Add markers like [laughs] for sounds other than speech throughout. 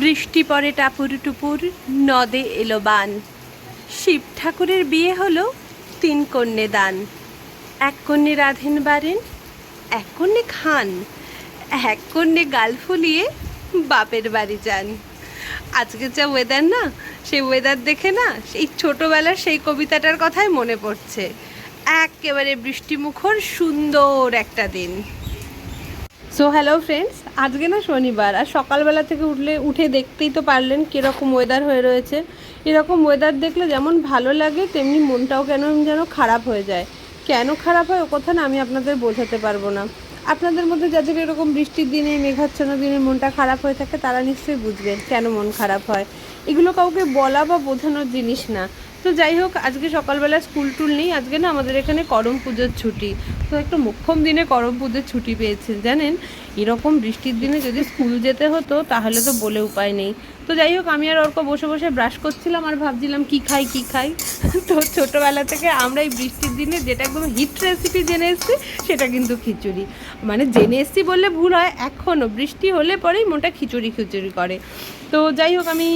বৃষ্টি পরে টাপুর টুপুর, নদে এলো বান। শিব ঠাকুরের বিয়ে হলো তিন কন্যে দান। এক কন্যে রাধেন বারেন, এক কন্যে খান। এক কন্যে গাল ফুলিয়ে বাপের বাড়ি যান। আজকে যা ওয়েদার না, সেই ওয়েদার দেখে না, সেই ছোটোবেলার সেই কবিতাটার কথাই মনে পড়ছে। একেবারে বৃষ্টিমুখর সুন্দর একটা দিন। সো হ্যালো ফ্রেন্ডস আজকে না শনিবার, আর সকালবেলা থেকে উঠলে, উঠে দেখতেই তো পারলেন কীরকম ওয়েদার হয়ে রয়েছে। এরকম ওয়েদার দেখলে যেমন ভালো লাগে, তেমনি মনটাও কেন যেন খারাপ হয়ে যায়। কেন খারাপ হয় ও কথা না আমি আপনাদের বোঝাতে পারব না। আপনাদের মধ্যে যাদের এরকম বৃষ্টির দিনে, মেঘাচ্ছন্ন দিনে মনটা খারাপ হয়ে থাকে, তারা নিশ্চয়ই বুঝবেন কেন মন খারাপ হয়। এগুলো কাউকে বলা বা বোঝানোর জিনিস না। তো যাই হোক, আজকে সকালবেলা স্কুল টুল নেই। আজকে না আমাদের এখানে করম পুজোর ছুটি। তো একটু মোক্ষম দিনে করম পুজোর ছুটি পেয়েছে, জানেন? এরকম বৃষ্টির দিনে যদি স্কুল যেতে হতো, তাহলে তো বলে উপায় নেই। তো যাই হোক, আমি আর অর্ক বসে বসে ব্রাশ করছিলাম আর ভাবছিলাম কি খাই কি খাই। তো ছোটোবেলা থেকে আমরা এই বৃষ্টির দিনে যেটা একদম হিট রেসিপি জেনে এসেছি, সেটা কিন্তু খিচুড়ি। মানে জেনে এসেছি বললে ভুল হয় এখনও বৃষ্টি হলে পরেই মনটা খিচুড়ি খিচুড়ি করে। তো যাই হোক আমি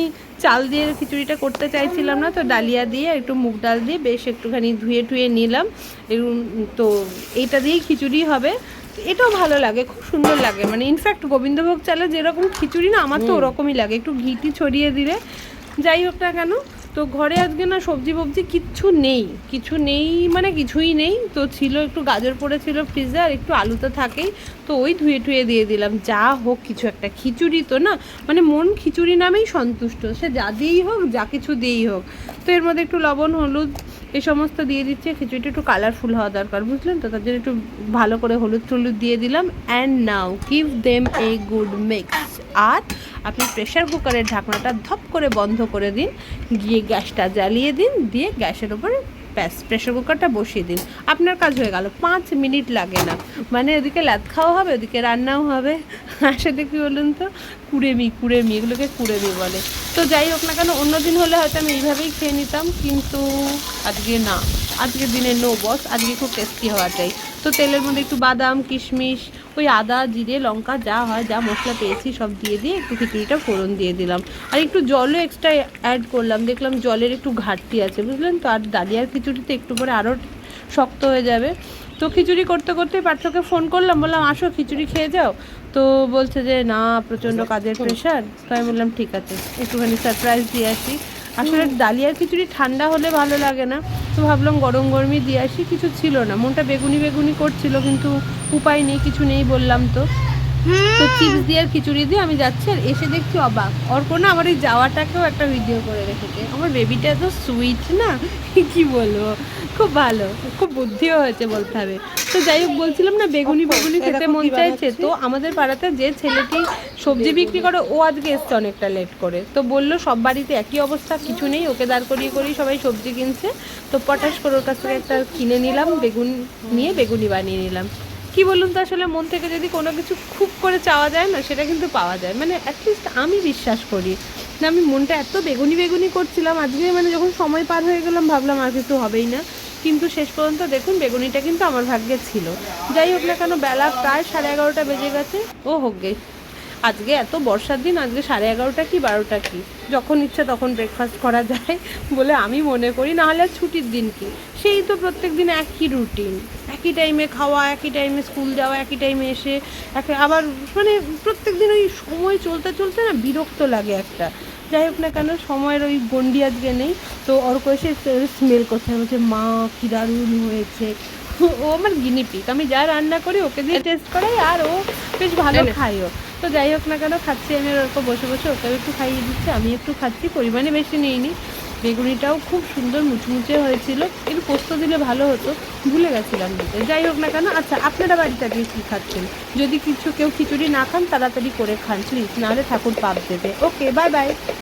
চাল দিয়ে খিচুড়িটা করতে চাইছিলাম না তো ডালিয়া দিয়ে একটু মুগ ডাল দিয়ে বেশ একটুখানি ধুয়ে টুয়ে নিলাম। তো এইটা দিয়েই খিচুড়ি হবে। এটাও ভালো লাগে খুব সুন্দর লাগে। মানে ইনফ্যাক্ট গোবিন্দভোগ চালে যেরকম খিচুড়ি না আমার তো ওরকমই লাগে। একটু ঘিটি ছড়িয়ে দিলে যাই হোক না কেন তো ঘরে আজকে না সবজি ফবজি কিচ্ছু নেই। কিছু নেই মানে কিছুই নেই। তো ছিল একটু গাজর পড়েছিল ফ্রিজে আর একটু আলু তো থাকেই। তো ওই ধুয়ে টুয়ে দিয়ে দিলাম। যা হোক কিছু একটা। খিচুড়ি তো না মানে মন খিচুড়ি নামেই সন্তুষ্ট। সে যা দিয়েই হোক, যা কিছু দিয়েই হোক। তো এর মধ্যে একটু লবণ, হলুদ এই সমস্ত দিয়ে দিচ্ছে। খিচুড়িটা একটু কালারফুল হওয়া দরকার, বুঝলেন তো? তার জন্য একটু ভালো করে হলুদ টলুদ দিয়ে দিলাম। And now give them a good mix আর আপনি প্রেশার কুকারের ঢাকনাটা ধপ করে বন্ধ করে দিন। গিয়ে গ্যাসটা জ্বালিয়ে দিন, দিয়ে গ্যাসের ওপরে ব্যাস প্রেশার কুকারটা বসিয়ে দিন। আপনার কাজ হয়ে গেল, পাঁচ মিনিট লাগে না। মানে ওদিকে লাদ খাওয়া হবে, ওদিকে রান্নাও হবে। আসলে কি বলুন তো, কুড়েমি কুড়েমি, এগুলোকে কুড়েমি বলে। তো যাই হোক না কেন, অন্যদিন হলে হয়তো আমি এইভাবেই খেয়ে নিতাম, কিন্তু আজকে না। আজকের দিনে নো বস আজকে খুব টেস্টি হওয়া চাই। তো তেলের মধ্যে একটু বাদাম কিশমিশ ওই আদা জিরে লঙ্কা যা হয় যা মশলা পেয়েছি সব দিয়ে দিয়ে একটু খিচুড়িটা ফোড়ন দিয়ে দিলাম। আর একটু জলও এক্সট্রা অ্যাড করলাম। দেখলাম জলের একটু ঘাটতি আছে বুঝলেন তো? আর ডালিয়ার খিচুড়িতে একটু পরে আরও শক্ত হয়ে যাবে। তো খিচুড়ি করতে করতে পার্থকে ফোন করলাম বললাম আসো খিচুড়ি খেয়ে যাও। তো বলছে যে না প্রচণ্ড কাজের প্রেশার তো আমি বললাম ঠিক আছে একটুখানি সারপ্রাইজ দিয়ে আসি। আসলে ডালিয়ার খিচুড়ি ঠান্ডা হলে ভালো লাগে না। তো ভাবলাম গরম গরমই দিয়ে আসি। কিছু ছিল না। মনটা বেগুনি বেগুনি করছিল, কিন্তু উপায় নেই, কিছু নেই বললাম তো। তো চিপস দিয়ে আর খিচুড়ি দিয়ে আমি যাচ্ছি আর এসে দেখছি অবাক। অর্ক না আমার এই যাওয়াটাকেও একটা ভিডিও করে রেখেছে। আমার বেবিটা এত সুইট না [laughs] কি বলব? খুব ভালো খুব বুদ্ধিও হয়েছে বলতে হবে। তো যাই হোক বলছিলাম না বেগুনি বেগুনি খেতে মন চাইছে তো আমাদের পাড়াতে যে ছেলেটি সবজি বিক্রি করে ও আজকে এসছে অনেকটা লেট করে। তো বলল সব বাড়িতে একই অবস্থা কিছু নেই ওকে দাঁড় করিয়ে করিয়ে সবাই সবজি কিনছে। তো পটাশ করে ওর কাছ থেকে একটা কিনে নিলাম বেগুন নিয়ে বেগুনি বানিয়ে নিলাম। কি বলুন তো, আসলে মন থেকে যদি কোনো কিছু খুব করে চাওয়া যায় না, সেটা কিন্তু পাওয়া যায়। মানে অ্যাটলিস্ট আমি বিশ্বাস করি না আমি মনটা এত বেগুনি বেগুনি করছিলাম আজকে মানে যখন সময় পার হয়ে গেলাম, ভাবলাম আর কিছু হবেই না। কিন্তু শেষ পর্যন্ত দেখুন, বেগুনিটা কিন্তু আমার ভাগ্যে ছিল। যাই হোক না কেন, বেলা প্রায় সাড়ে এগারোটা বেজে গেছে। ও হোক গে আজকে এত বর্ষার দিন, আজকে সাড়ে এগারোটা কি, বারোটা কি? যখন ইচ্ছা তখন ব্রেকফাস্ট করা যায় বলে আমি মনে করি, নাহলে ছুটির দিন কি? সেই তো প্রত্যেক দিন একই রুটিন একই টাইমে খাওয়া একই টাইমে স্কুল যাওয়া একই টাইমে এসে এক আবার মানে প্রত্যেক দিন ওই সময় চলতে চলতে না বিরক্ত লাগে একটা। যাই হোক না কেন সময়ের ওই গন্ডি আজকে নেই। তো অর্ক এসে স্মেল করছে বলছে মা কি দারুণ হয়েছে। ও আমার গিনিপিক আমি যা রান্না করি ওকে দিয়ে টেস্ট করাই আর ও বেশ ভালো খাইও তো যাই হোক না কেন খাচ্ছি আমি ওকে বসে বসে ওকেও একটু খাইয়ে দিচ্ছি আমি একটু খাচ্ছি পরিমাণে বেশি নিইনি। বেগুনিটাও খুব সুন্দর মুচমুচে হয়েছিল। একটু পোস্ত দিলে ভালো হতো। ভুলে গেছিলাম দিতে। যাই হোক না কেন আচ্ছা আপনারা বাড়িতে আজকে কী খাচ্ছেন? যদি কিছু কেউ খিচুড়ি না খান, তাড়াতাড়ি করে খান প্লিজ নাহলে ঠাকুর পাপ দেবে। Okay bye bye